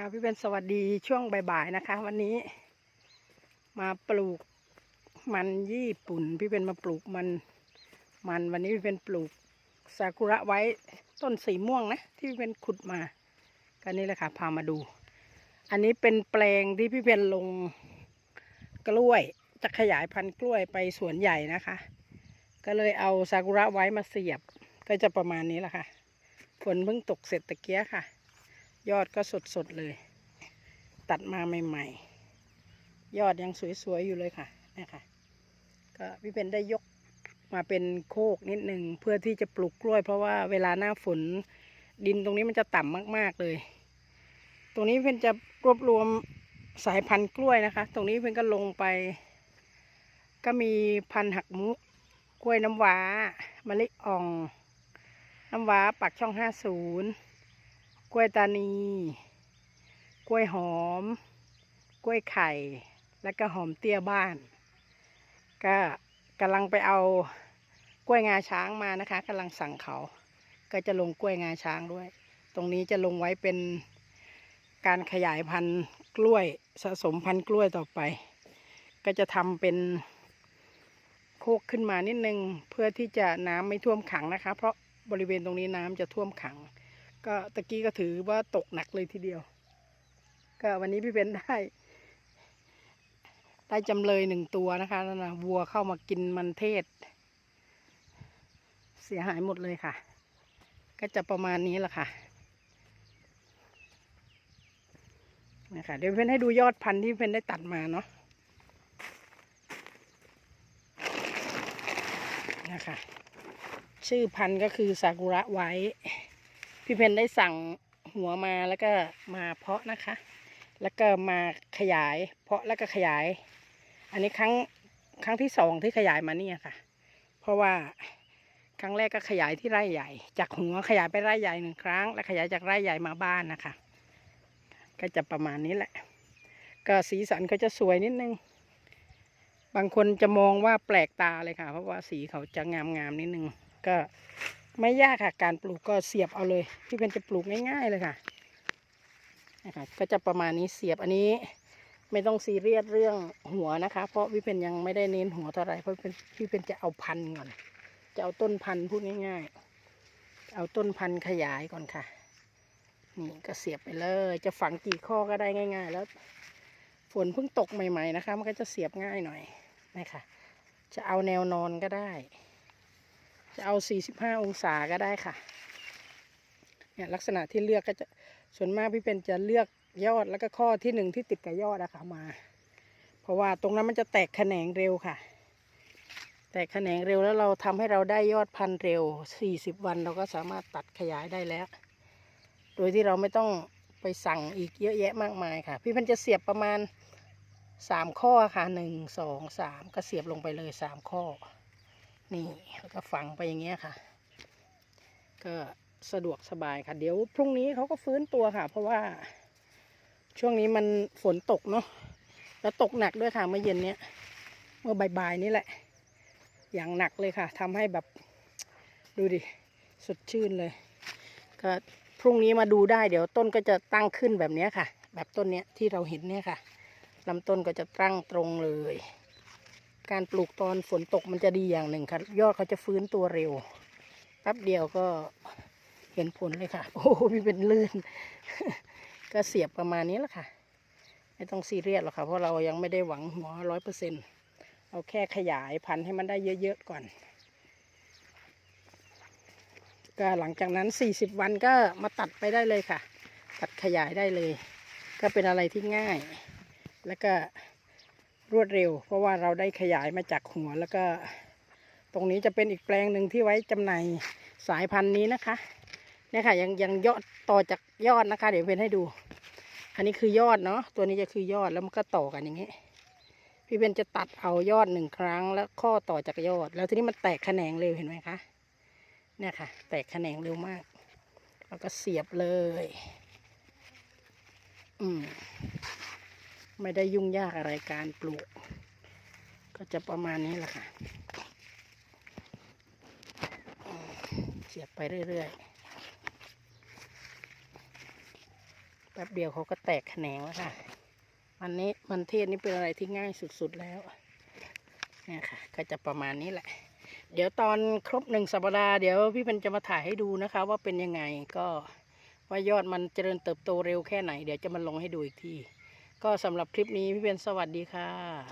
ค่ะพี่เป็นสวัสดีช่วงบ่ายๆนะคะ วันนี้ มาปลูกมันญี่ปุ่น พี่เป็นมาปลูกมัน มันวันนี้พี่เป็นปลูกซากุระไว้ต้นสีม่วงนะ ที่พี่เป็นขุดมาก็นี่แหละค่ะพามาดู อันนี้เป็นแปลงที่พี่เป็นลงกล้วย จะขยายพันธุ์กล้วยไปสวนใหญ่นะคะ ก็เลยเอาซากุระไว้มาเสียบก็จะประมาณนี้แหละค่ะฝนเพิ่งตกเสร็จตะเกียค่ะ ยอดก็สดๆเลย ตัดมาใหม่ ๆ ยอดยังสวยๆอยู่เลยค่ะนี่ค่ะก็พี่เป็นได้ยกมาเป็นโคกนิดหนึ่งเพื่อที่จะปลูกกล้วย เพราะว่าเวลาหน้าฝนดินตรงนี้มันจะต่ำมาก ๆเลย ตรงนี้เพื่อนจะรวบรวมสายพันธุ์กล้วยนะคะ ตรงนี้เพื่อนก็ลงไป ก็มีพันธุ์หักมุก กล้วยน้ำว้ามะลิอ่อง น้ำว้าปักช่องห้าศูนย์ กล้วยตานี กล้วยหอม กล้วยไข่ แล้วก็หอมเตี้ยบ้าน ก็กำลังไปเอากล้วยงาช้างมานะคะกำลังสั่งเขา ก็จะลงกล้วยงาช้างด้วย ตรงนี้จะลงไว้เป็นการขยายพันธุ์กล้วยสะสมพันธุ์กล้วยต่อไป ก็จะทำเป็นโคกขึ้นมานิดนึง เพื่อที่จะน้ำไม่ท่วมขังนะคะ เพราะบริเวณตรงนี้น้ำจะท่วมขัง ก็ตะกี้ก็ถือว่าตกหนักเลยทีเดียว ก็วันนี้พี่เป็นได้ ได้จำเลยหนึ่งตัวนะคะนั่นนะวัวเข้ามากินมันเทศ เสียหายหมดเลยค่ะ ก็จะประมาณนี้แหละค่ะนะคะเดี๋ยวเพื่อนให้ดูยอดพันธุ์ที่เพื่อนได้ตัดมาเนาะนะคะ ชื่อพันธุ์ก็คือซากุระไว้ พี่เพนได้สั่งหัวมาแล้วก็มาเพาะนะคะ แล้วก็มาขยาย เพาะแล้วก็ขยาย อันนี้ครั้งครั้งที่สองที่ขยายมาเนี่ยค่ะ เพราะว่าครั้งแรกก็ขยายที่ไร่ใหญ่ จากหัวขยายไปไร่ใหญ่หนึ่งครั้ง แล้วขยายจากไร่ใหญ่มาบ้านนะคะ ก็จะประมาณนี้แหละ ก็สีสันก็จะสวยนิดนึง บางคนจะมองว่าแปลกตาเลยค่ะ เพราะว่าสีเขาจะงามๆนิดนึง ก็ ไม่ยากค่ะ การปลูกก็เสียบเอาเลย พี่เป็นจะปลูกง่ายๆเลยค่ะนะคะก็จะประมาณนี้เสียบอันนี้ไม่ต้องซีเรียสเรื่องหัวนะคะ เพราะพี่เป็นยังไม่ได้เน้นหัวเท่าไหรเพราะพี่เป็นจะเอาพันก่อน จะเอาต้นพันพูดง่าย ๆ เอาต้นพันขยายก่อนค่ะนี่ก็เสียบไปเลย จะฝังกี่ข้อก็ได้ง่าย ๆ แล้ว ฝนเพิ่งตกใหม่ ๆนะคะ มันก็จะเสียบง่ายหน่อยนะคะจะเอาแนวนอนก็ได้ จะเอา 45 องศาก็ได้ค่ะ เนี่ยลักษณะที่เลือกก็จะส่วนมากพี่เป็นจะเลือกยอดแล้วก็ข้อที่หนึ่งที่ติดกับยอดนะคะมา เพราะว่าตรงนั้นมันจะแตกแขนงเร็วค่ะ แตกแขนงเร็วแล้วเราทำให้เราได้ยอดพันธุ์เร็ว 40 วันเราก็สามารถตัดขยายได้แล้ว โดยที่เราไม่ต้องไปสั่งอีกเยอะแยะมากมายค่ะ พี่พันจะเสียบประมาณ 3 ข้อค่ะหนึ่งสองสามก็เสียบลงไปเลย 3 ข้อ นี่แล้วก็ฝังไปอย่างเงี้ยค่ะ ก็สะดวกสบายค่ะ เดี๋ยวพรุ่งนี้เขาก็ฟื้นตัวค่ะ เพราะว่าช่วงนี้มันฝนตกเนาะแล้วตกหนักด้วยค่ะเมื่อเย็นเนี้ยเมื่อบ่ายๆนี่แหละ อย่างหนักเลยค่ะทำให้แบบดูดิสดชื่นเลย ก็พรุ่งนี้มาดูได้เดี๋ยวต้นก็จะตั้งขึ้นแบบเนี้ยค่ะ แบบต้นเนี้ยที่เราเห็นเนี่ยค่ะลำต้นก็จะตั้งตรงเลย การปลูกตอนฝนตกมันจะดีอย่างหนึ่งค่ะยอดเขาจะฟื้นตัวเร็วแป๊บเดียวก็เห็นผลเลยค่ะ โอ้โหมีเป็นลื่น ก็เสียบประมาณนี้แหละค่ะ ไม่ต้องซีเรียสหรอกค่ะ เพราะเรายังไม่ได้หวังหัวร้อยเปอร์เซ็นต์เราแค่ขยายพันธุ์ให้มันได้เยอะๆก่อน ก็หลังจากนั้น40วันก็มาตัดไปได้เลยค่ะ ตัดขยายได้เลย ก็เป็นอะไรที่ง่าย แล้วก็ รวดเร็ว เพราะว่าเราได้ขยายมาจากหัวแล้วก็ ตรงนี้จะเป็นอีกแปลงหนึ่งที่ไว้จำหน่ายสายพันธุ์นี้นะคะเนี่ยค่ะยังยังยอดต่อจากยอดนะคะ เดี๋ยวเป็นให้ดู อันนี้คือยอดเนาะตัวนี้จะคือยอดแล้วมันก็ต่อกันอย่างนี้พี่เบนจะตัดเอายอดหนึ่งครั้ง แล้วข้อต่อจากยอด แล้วทีนี้มันแตกแขนงเร็วเห็นไหมคะเนี่ยค่ะ แตกแขนงเร็วมาก แล้วก็เสียบเลย อืม ไม่ได้ยุ่งยากอะไรการปลูก ก็จะประมาณนี้แหละค่ะ เสียบไปเรื่อยๆ แป๊บเดียวเขาก็แตกแขนงแล้วค่ะ มันนี้มันเทศนี่เป็นอะไรที่ง่ายสุดๆแล้วเนี่ยค่ะ ก็จะประมาณนี้แหละ เดี๋ยวตอนครบหนึ่งสัปดาห์เดี๋ยวพี่เป็นจะมาถ่ายให้ดูนะคะ ว่าเป็นยังไงก็ว่ายอดมันเจริญเติบโตเร็วแค่ไหน เดี๋ยวจะมาลงให้ดูอีกที ก็สำหรับคลิปนี้พี่เบนสวัสดีค่ะ